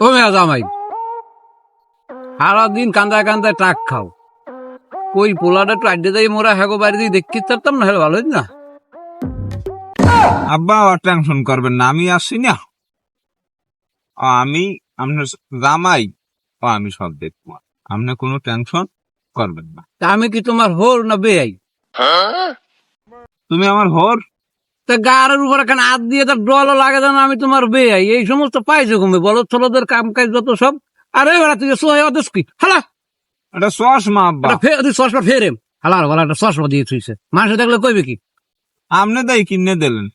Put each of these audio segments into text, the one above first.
ও মেয়া জামাই সারাদিন কান্দায় কান্দায় টাক খাও। কই পোলাটা একটু আড্ডে যাই মোরা হ্যাগো বাড়ি দিয়ে দেখতে পারতাম না হলে ভালো হইত না। আব্বা টেনশন করবেন না আমি আসছি না। ও, আমি আপনার জামাই ও আমি সব দেখব। আপনি কোনো টেনশন করবেন না। তা আমি কি তোমার হোর না বেয়াই তুমি আমার হোর? তা গাড়ের উপর হাত দিয়ে তার ডলও লাগে আমি তোমার এই সমস্ত পাইছো কমে বলো ছোটদের কাম কাজ যত সব। আরে বেড়া তুই সোহে অদেশ কি? হালা! এটা চশমা আব্বা। এটা ফে তুই চশমা ফেরেম হালার বলা একটা চশমা দিয়ে থুইছে। মানুষ দেখলে কইবে কি? আপনি তাই কিনে দিলেন।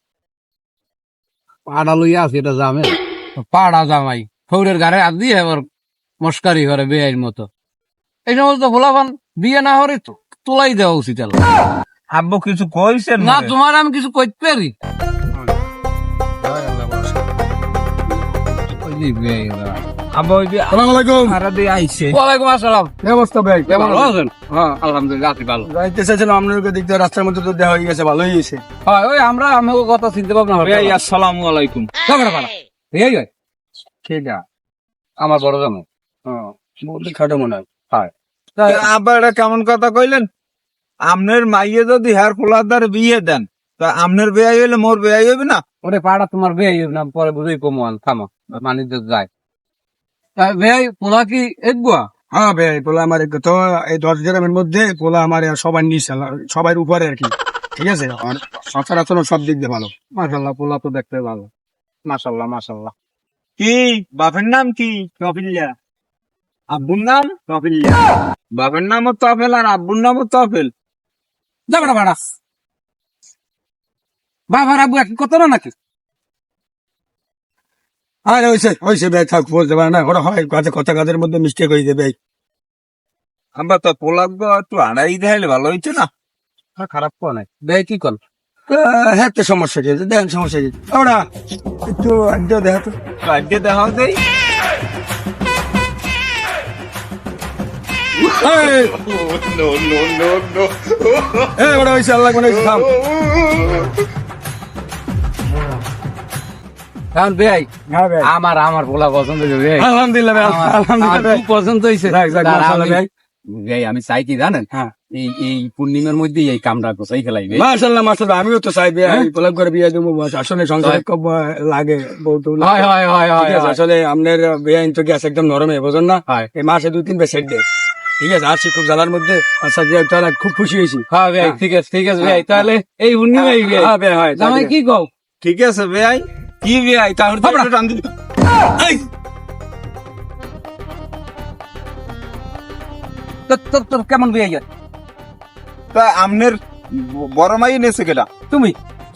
পাড়া লইয়া আছে এটা জামে। পাড়া জামাই ফৌরের গাড়ে হাত দিয়ে এবার মস্কারি করে বেআইন মতো। এই সমস্ত ভোলাবান বিয়ে না হরে তোলাই দেওয়া উচিত। আব্বু কিছু কইছেন না তোমার আমি কিছু কইতে পারি? হ্যাঁ রাস্তার মধ্যে তো হয়ে গেছে ভালোই হয়েছে। হয় ওই আমরা আমি কথা চিনতে পারব না। আলাইকুম। আমার বড় জামাই। হ্যাঁ খাটো মনে হয়। আব্বা এটা কেমন কথা কইলেন? আপনার মাইয়ে যদি হেয়ার ফুলাদার বিয়ে দেন তা আপনার বিয়ে হইলে মোর বিয়ে হইবে না? ওরে পাড়া তোমার বেয়াই না পরে বুঝেই কমওয়াল থামো মানিত যায়। তা বেয়াই পোলা কি একগুয়া? হ্যাঁ ভাই পোলা আমার এক- তো এই দশ গ্রামের মধ্যে পোলা আমার সবার নিচে সবার উপরে আর কি ঠিক আছে? আর সচরাচর সব দিক দিয়ে ভালো। মাশাল্লাহ পোলা তো দেখতে ভালো। মাশাল্লাহ মাশাল্লাহ। কি? বাপের নাম কি? কপিল্লা আব্বুর নাম? কপিল্লা বাপের নামও তফেল আর আব্বুর নামও তফেল ঝগড়া পাড়া বাবার আবু এক কত না নাকি? আরে হয়েছে হয়েছে ভাই থাক বলতে পারে না ওরা হয় কাজে কথা কাজের মধ্যে মিস্টেক হয়ে যাবে। আব্বা তো পোলাপ একটু আড়াই দেখাইলে ভালো হইতো না। খারাপ কোয়া নাই। বেয়াই কি কল? হ্যাঁ তো সমস্যা কি? দেখেন সমস্যা কি? ওরা একটু আড্ডা দেখা তো কাজে দেখাও দেই এই! এই, ওরা হয়েছে আল্লাহ কোনো থাম কারণ বেয়াই হ্যাঁ ভাই। আমার আমার পোলা পছন্দ হয়েছে আলহামদুলিল্লাহ ভাই আলহামদুলিল্লাহ ভাই। পছন্দ হয়েছে আমি- ভাই। আমি চাই কি জানেন? হ্যাঁ। এই এই পূর্ণিমার মধ্যে এই কামটা কোথায় খেলাই মাশাল্লাহ মাশাল্লাহ আমিও তো চাই বিয়ে পলক করে বিয়ে দেবো আসলে সংসারে লাগে বহুত হয় হয় হয় হয় আসলে আপনার বিয়ে তো গ্যাস একদম নরমে বোঝেন না? হয়। এই মাসে দুই তিন সেট দেয়। ঠিক আছে আসছি খুব জ্বালার মধ্যে আচ্ছা যে তাহলে খুব খুশি হয়েছি। হ্যাঁ বেয়াই ঠিক আছে ঠিক আছে বেয়াই তাহলে এই পূর্ণিমাই বেয়াই হ্যাঁ ভাই হয় জামাই কি কও? ঠিক আছে বেআই কি বেআই তাহলে তো টান দিবি। তোর তোর তোর কেমন বেয়াই যায় তা আপনার ব- বড় মাই নেছে কেটা তুমি?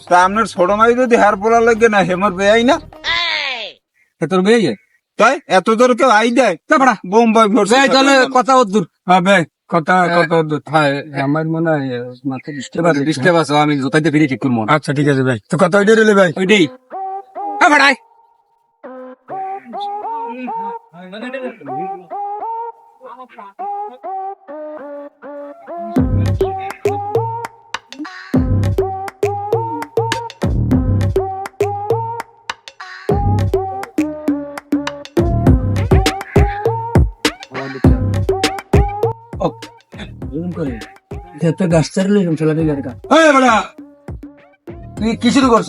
তা আপনার ছোট মাই যদি হেয়ার পোলা লাগে না হেমর বেআই না। এ তোর বেয়াই তাই? এত দূর কেউ আই দেয়? তারপরা বোম্বাই ভরসা বেয়াই তাহলে কথা ওর হ্যাঁ ভাই কথা কথা হ্যাঁ আমার মনে হয় মাথা ডিস্টার্ব আছে ডিস্টার্ব আছে আমি জোতাইতে ফিরে ঠিক করব আচ্ছা ঠিক আছে ভাই। তো কথা ওইটাই রইলে ভাই। ওইটাই। এ ভাড়াই একটা গাছ চালিয়ে এরকম এই বেটা তুই কি শুরু করছ?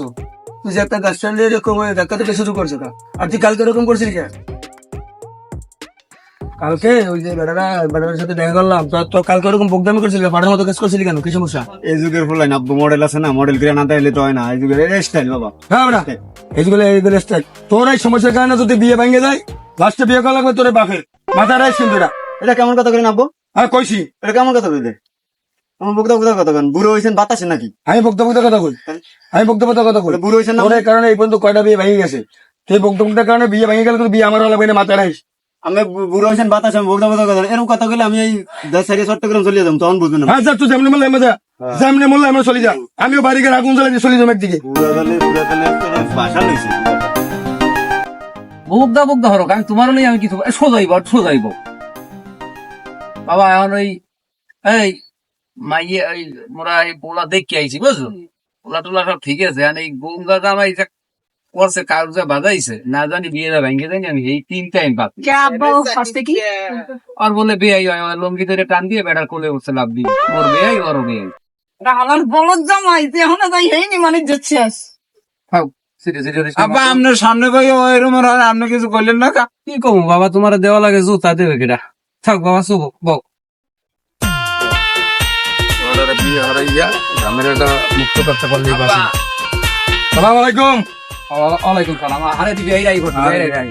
তুই যে একটা গাছ চালিয়ে এরকম ধাক্কা থেকে শুরু করছ তা আর তুই কালকে এরকম করছিলি কে? কালকে ওই যে বেটারা বেটার সাথে দেখা করলাম তো তো কালকে ওরকম বকদামি করছিলি পাড়ার মতো কাজ করছিলি কেন? কি সমস্যা? এই যুগের ফুলাই নব্বই মডেল আছে না মডেল করে না তাইলে তো হয় না। এই যুগের স্টাইল বাবা। হ্যাঁ বেটা এইগুলো এইগুলো স্টাইল তোর এই সমস্যার কারণে যদি বিয়ে ভেঙে যায় লাস্টে বিয়ে করা লাগবে তোর এই বাপের। মাথা রাইস কিন্তু এটা কেমন কথা করে নাববো? হ্যাঁ কইছি। এটা কেমন কথা কইলে আমার বুকদা বুকদা কথা কেন? বুড়ো হয়েছেন বাতাসে নাকি? আমি বক্তব্য কথা কই? আমি বক্তব্য কথা কই? বলে বুড়ো হয়েছেন না কারণে এই পর্যন্ত কয়টা বিয়ে ভেঙে গেছে? সেই বক্তব্যটার কারণে বিয়ে ভেঙে গেলে তোর বিয়ে আমার হলো না মাথা রাইস আমি বুড়ো হয়েছেন বাতাসে আমি বুকদা বুকদা কথা এরকম কথা কইলে আমি এই দশ সারি চট্টগ্রাম চলে যেতাম তখন বুঝবেন না। হ্যাঁ স্যার তুই যেমনি বললে আমি যা। যেমনি বললে আমরা চলে যা। আমিও বাড়ি গিয়ে আগুন জ্বালিয়ে চলে যাব একদিকে। বুড়ো গেলে বুড়ো গেলে ভাষা লইছে। বুকদা বুকদা হরক আমি তোমারও নেই আমি কিছু এ, সোজাইব সোজাইব বাবা এখন ওই এই মাইয়ে ওই মোরা এই পোলা দেখে আইছি বুঝছ? পোলা টোলা সব ঠিক আছে আর এই গঙ্গা জামাই যে করছে কাগজে বাজাইছে না জানি বিয়েটা ভেঙে জানি আমি এই তিন টাইম পাচ্ছি আর বলে বেয়াই হয় আমার লঙ্গি ধরে টান দিয়ে বেড়ার কোলে উঠছে লাভ দিয়ে ওর বেয়াই ওর বেয়াই আমার বলদ জামাই এখনও তাই হয়নি মানে সিটে সিটে আব্বা আপনার সামনে ভাই এরকম আপনি কিছু করলেন না কা? কি কম বাবা তোমার দেওয়া লাগে জুতা দেবে কেটা থাক বাবা শুভ বক বিয়ে হারাইয়া মুক্ত করতে পারলেই সালাম আলাইকুম ওয়ালাইকুম সালাম আরে রাই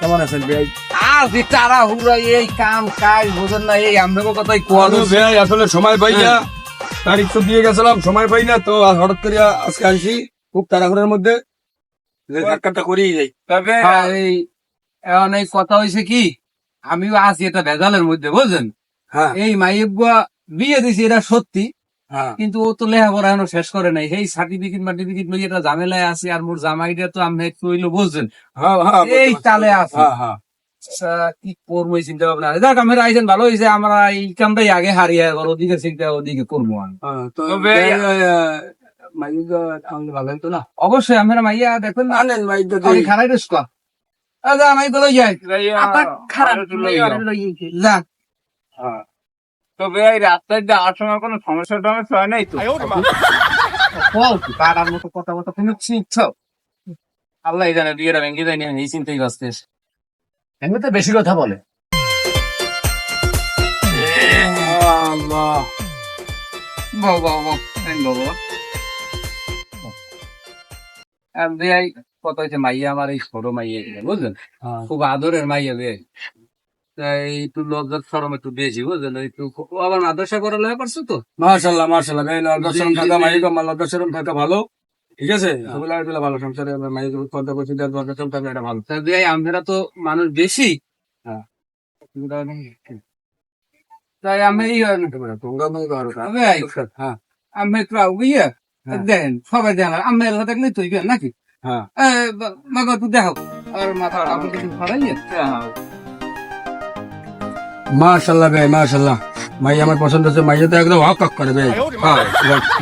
কেমন আছেন ভাই আর যে তারা হুরা এই কাম কাজ বুঝেন না এই কথাই কোয়া আলু ভাই আসলে সময় পাই না। তারিখ তো দিয়ে গেছিলাম সময় পাই না তো হঠাৎ করে আজকে আসি খুব তাড়াহুড়োর মধ্যে। সাক্ষাৎটা করিয়ে যাই। তবে হ্যাঁ, এই এই কথা হয়েছে কি আমিও আছি এটা ভেজালের মধ্যে বুঝলেন হ্যাঁ। এই মাইবুয়া বিয়ে দিছি এটা সত্যি। হ্যাঁ। কিন্তু ও তো লেখাপড়া এখনও শেষ করে নাই। সেই সার্টিফিকেট মার্টিফিকেট লই এটা ঝামেলায় আছে আর মোর জামাইটা তো আমি একটু হইল বুঝছেন? হ্যাঁ হ্যাঁ এই তালে আছে। আচ্ছা, কি করব এই চিন্তা ভাবনা? যাক আমি আইসেন ভালো হয়েছে আমরা এই কামটাই আগে হারিয়ে গেল ওদিকে চিন্তা ওদিকে করব আমি। তবে- অবশ্যই আমরা মাইয়া দেখবেন না আনেন মাইক আমি খারাই রেস্ক আমি তো লই যাই খারাপ। যা তবে এই রাস্তায় যাওয়ার সময় কোনো সমস্যা টমস্যা হয় নাই তো? পাড়ার মতো কথা তুমি চিনছ আল্লাহ জানে ভেঙে যায়নি আমি এই চিন্তাই এমনিতে বেশি কথা বলে। কত হয়েছে মাইয়া আমার এই ছোট মাইয়া বুঝলেন? হ্যাঁ। খুব আদরের মাইয়া তাই একটু লজ্জার সরম একটু বেশি বুঝলেন? একটু আবার মাদ্রাসা করে করছ তো? মাশাল্লাহ ভাই লজ্জাশরম জি, থাকা জি। মাইক আমার থাকা ভালো। ঠিক আছে? ভালো সংসারে মাইক কথা বলছি তার লজ্জাশরম থাকা এটা ভালো। আমরা তো মানুষ বেশি। হ্যাঁ। তাই আমি হ্যাঁ আমি একটু আগুইয়া হ্যাঁ। দেখেন সবাই দেখেন আমি এলাকা তুই নাকি? হ্যাঁ। মাগো তুই দেখো। আর মাথা আপনি কিছু ফাড়াইয়ে মাশাল্লাহ ভাই মাশাল্লাহ মাই আমার পছন্দ হয়েছে মাইয়া তো একদম হক হক করে ভাই। হ্যাঁ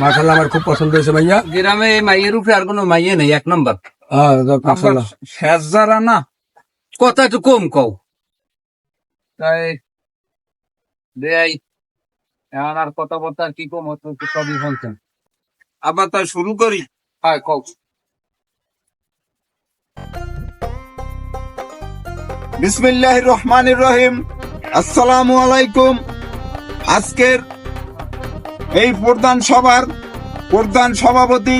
মাশাল্লাহ আমার খুব পছন্দ হয়েছে মাইয়া। গ্রামে এই মাইয়ের উপরে আর কোনো মাইয়ে নেই এক নম্বর। হ্যাঁ শেষ যারা না কথা একটু কম কও। তাই দেয় এখন আর কথা বলতে কি কম হতো সবই বলছেন। আবার তাই শুরু করি? হ্যাঁ কও। বিসমিল্লাহ রহমানির রহিম। আসসালামু আলাইকুম। আজকের এই প্রধান সভার প্রধান সভাপতি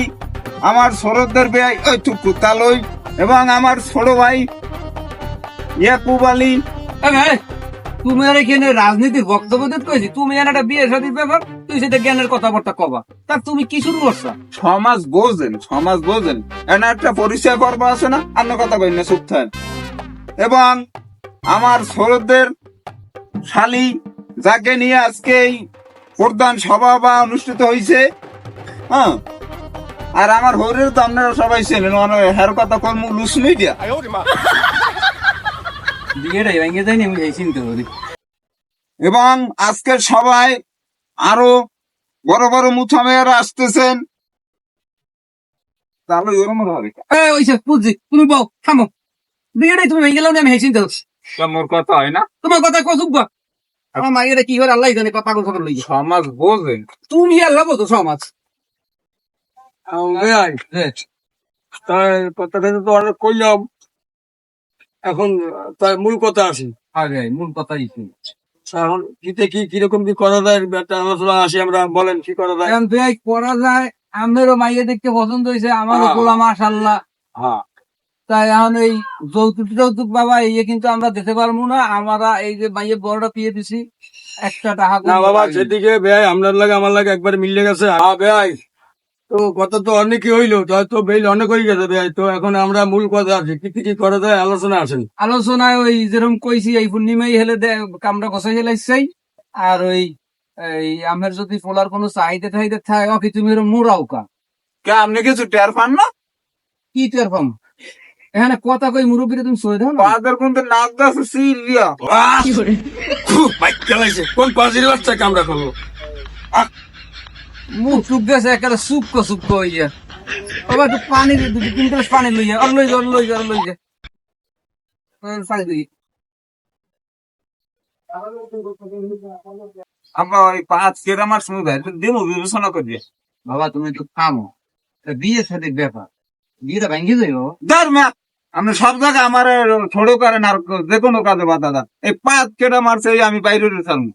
আমার সরদ্দের ব্যয় ওই টুকু তালই এবং আমার ছোট ভাই ইয়াকুব আলী। তুমি আর এখানে রাজনীতির বক্তব্য দিতে কইছি তুমি আর একটা বিয়ে শাদীর ব্যাপার তুই সেটা জ্ঞানের কথাবার্তা কবা। তা তুমি কি শুরু করছ? সমাজ বোঝেন সমাজ বোঝেন। এনে একটা পরিচয় পর্ব আছে না? অন্য কথা কই না চুপ এবং আমার সরদের শালি যাকে নিয়ে আজকে এই প্রধান সভা বা অনুষ্ঠিত হয়েছে হ্যাঁ? আর আমার হরের তো আপনারা সবাই চেনেন মানে হের কথা কর্ম লুস মিডিয়া বিয়েটাই ভেঙে যায়নি আমি এই চিন্তা করি। এবং আজকের সবাই আরও বড় বড় মুথামেয়ারা আসতেছেন। তাহলে ওরম হবে। ওইসব বুঝছি তুমি বউ থামো। বিয়েটাই তুমি ভেঙে গেলাম আমি এই চিন্তা করছি। মোর কথা হয় না? তোমার কথা কসুক আমার কি করে আল্লাহ জানে কথা লই সমাজ বোঝেন তুমি আল্লাহ বলতো সমাজ। কথাটা তো অনেক কইলাম। এখন তার মূল কথা আসি। আগে মূল কথাই এখন কিতে কি কীরকম কি করা যায়? একটা আলোচনা আসি আমরা বলেন কি করা যায়? করা যায়। আমারও মাইয়ে দেখতে পছন্দ হয়েছে আমারও। গোলাম মাশাল্লাহ হ্যাঁ। তাই এখন এই যৌতুক যৌতুক বাবা ইয়ে কিন্তু আমরা দিতে পারব না। আমরা এই যে মাইয়ে বড়টা পিয়ে দিছি একটা টাকা না বাবা সেদিকে ভাই আপনার লাগে আমার লাগে একবার মিলে গেছে। হ্যাঁ ভাই তো কথা তো অনেকই হইল তো বেল অনেক হয়ে গেছে ভাই তো এখন আমরা মূল কথা আছে কি কি করা যায় আলোচনা আসেন। আলোচনায় ওই যেরকম কইছি এই পূর্ণিমাই হেলে দে কামটা কষাই হেলাইছাই আর ওই এই আমার যদি ফোলার কোনো চাহিদা টাহিদা থাকে ওকে তুমি মুরাও কা কে আপনি কিছু টের পান না? কি টের পাম? এখানে কথা কই মুরব্বীরা তুমি সই দাও না। পাদের কিন্তু নাক দাসে সিরিয়া বাইক চালাইছে। কোন পাঁচিল বাচ্চা কামড়া করল মুখ চুপ গেছে একেবারে সুপকো সুপকো ইয়া বাবা একটু পানি দে, দুই তিন গ্লাস পানি লই যা আর লই যা আর লই যা আর লই যা হ্যাঁ, পানি দিই আব্বা ওই পাঁচ কেরা আমার শুনে দেয় দেবো বিবেচনা করি বাবা তুমি একটু তা বিয়ে সাথে ব্যাপার। বিয়েটা ভেঙে যাইব ধর ম্যা আপনি সব জায়গায় আমার ছোট করেন আর যে কোনো কাজে বাধা দেন এই পাঁচ কেটা মারছে আমি বাইরে চালু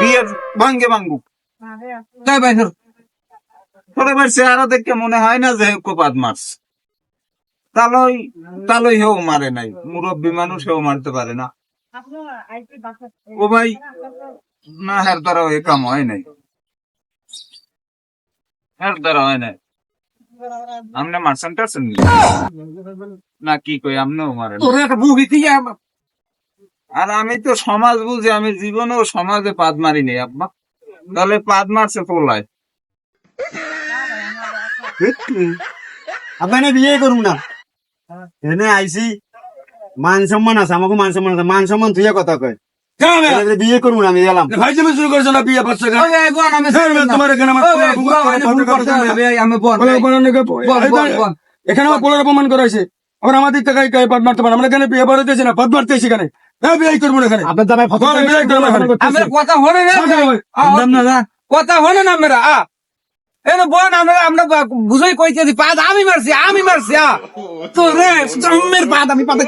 বিয়ের ভাঙ্গে ভাঙ্গু। তাই ভাই ছোট ভাই চেহারা দেখে মনে হয় না যে কোপাত মারছে। তালই তালই হেও মারে নাই। মুরব্বী মানুষ হেও মারতে পারে না। ও ভাই, না, হের দ্বারা এ কাম হয় নাই। হের দ্বারা হয় নাই। আপনি মারছেন, টারছেন নি? কি কই আপনিও মারেন। তোর একটা বুক দিতে আর আমি তো সমাজ বুঝি আমি জীবনেও সমাজে পাদ মারি নেই আব্বা। তাহলে পাদ মারছে পোলায় আপনি না বিয়ে করুন না। এনে আইসি মান সম্মান আছে আমাকে মান সম্মান আছে। মান সম্মান তুই কথা কয়। বিয়ে করব না আমি গেলাম। ভাই তুমি শুরু করছ না বিয়ে তোমার এখানে আমার। এখানে আমার পোলার অপমান করা হয়েছে আবার আমাদের টাকায় গায়ে পাট মারতে পারে আমরা এখানে বিয়ে বাড়াতেছি না পাট মারতেছি এখানে। হ্যাঁ বিয়ে করব না এখানে। আপনার দাবাই বল, বিয়ে করব না এখানে। আমরা কথা না কথা হয়। আ, কথা হনে না মেরা আ। এনে বোন আমরা আমরা বুঝাই কইতেছি পাদ আমি মারছি আমি মারছি আ। তো রে জম্মের পাদ আমি পাদ